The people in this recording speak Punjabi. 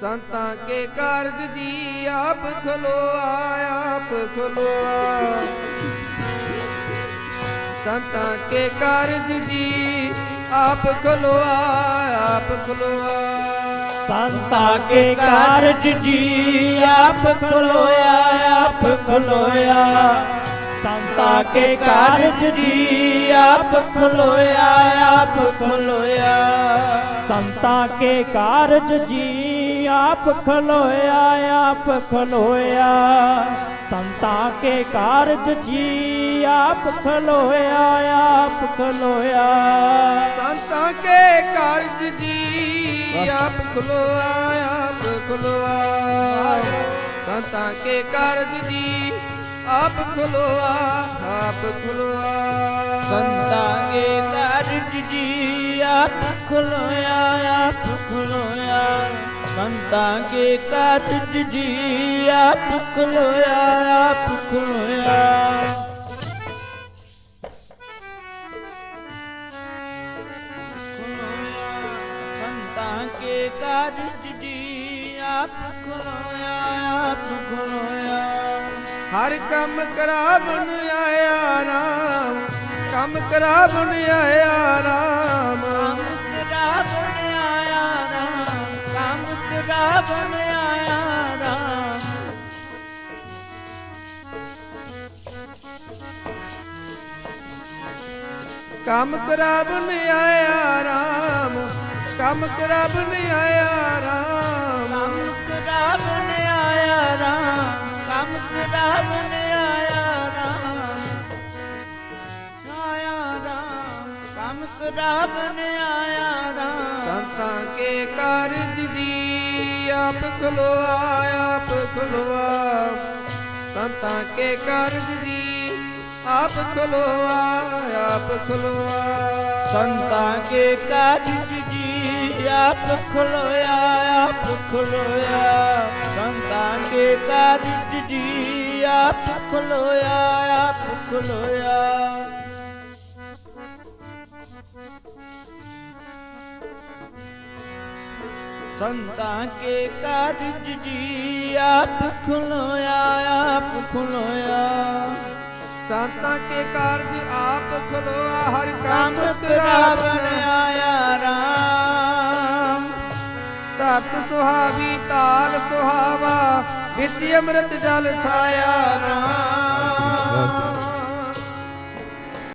ਸੰਤਾਂ ਕੇ ਕਾਰਜ ਜੀ ਆਪ ਖਲੋਆ ਆਪ ਖਲੋਆ ਸੰਤਾਂ ਕੇ ਕਾਰਜ ਜੀ ਆਪ ਖਲੋਆ ਆਪ ਖਲੋਆ ਸੰਤਾ ਕੇ ਕਾਰਜ ਜੀ ਆਪ ਖਲੋਇਆ ਆਪ ਖਲੋਇਆ ਸੰਤਾ ਕੇ ਕਾਰਜ ਜੀ ਆਪ ਖਲੋਇਆ ਆਪ ਖਲੋਇਆ ਸੰਤਾ ਕੇ ਕਾਰਜ ਜੀ ਆਪ ਖਲੋਇਆ ਆਪ ਖਲੋਇਆ। ਸੰਤਾ ਕੇ ਕਾਰਜ ਜੀ, ਆਪ ਖਲੋਇਆ ਆਪ ਖਲੋਇਆ। ਸੰਤਾਂ ਕੇ ਕਾਰਜ ਜੀ, ਆਪ ਖਲੋਆ ਆਪ ਖਲੋਆ। ਸੰਤਾਂ ਕੇ ਕਾਰਜ ਜੀ, ਆਪ ਖਲੋਆ ਆਪ ਖਲੋਆ। ਸੰਤਾਂ ਕੇ ਕਾਰਜ ਜੀ, ਆਪ ਖਲੋਇਆ ਆਪ ਖਲੋਇਆ। ਤਾਂ ਕੇ ਕਾਰਜ ਜੀ ਆਪ ਖਲੋਇਆ ਆਪ ਖਲੋਇਆ ਸੰਤਾਂ ਕੇ ਕਾਰਜ ਜੀ ਆਪ ਖਲੋਇਆ ਆਪ ਖਲੋਇਆ ਹਰ ਕੰਮ ਕਰਾਵਣ ਆਇਆ ਰਾਮ, ਕੰਮ ਕਰਾਵਣ ਆਇਆ ਰਾਮ। ਬਣਾਇਆ ਰਾਮ ਕੰਮ ਕਰਾਵਣ ਆਇਆ ਰਾਮ ਕੰਮ ਕਰਾਵਣ ਆਇਆ ਰਾਮ। ਕੰਮ ਕਰਾ ਬਣਾਇਆ ਰਾਮ ਕੰਮ ਕਰਾ ਬਣਾਇਆ ਰਾਮ। ਆਇਆ ਰਾਮ ਕੰਮ ਕਰਾ ਬਣਾਇਆ ਰਾਮ। ਸੰਤਾਂ ਕੇ ਕਾਰਜ ਜੀ ਆਪ ਖਲੋਆ ਆਪ ਖਲੋਆ। ਸੰਤਾਂ ਕੇ ਕਾਰਜ ਜੀ ਆਪ ਖਲੋਆ ਆਪ ਖਲੋਆ। ਸੰਤਾਂ ਕੇ ਕਾਰਜ ਜੀ ਆਪ ਖਲੋਇਆ ਆਪ ਖਲੋਇਆ। ਸੰਤਾਂ ਕੇ ਕਾਰਜ ਜੀ ਆਪ ਖਲੋਆ ਆਪ ਖਲੋਇਆ। ਸੰਤਾਂ ਕੇ ਕਾਰਜ ਜੀ ਆਪ ਖਲੋਇਆ, ਆਪ ਖੁਲੋਇਆ। ਸੰਤਾਂ ਕੇ ਕਾਰਜ ਆਪ ਖਲੋਆ, ਹਰ ਕੰਮ ਕੰਮ ਬਣਾਇਆ ਰਾਮ। ਧਰਤ ਸੁਹਾਵੀ, ਤਾਲ ਸੁਹਾਵਾ ਵਿੱਚ ਅੰਮ੍ਰਿਤ ਜਲ ਛਾਇਆ ਰਾਮ।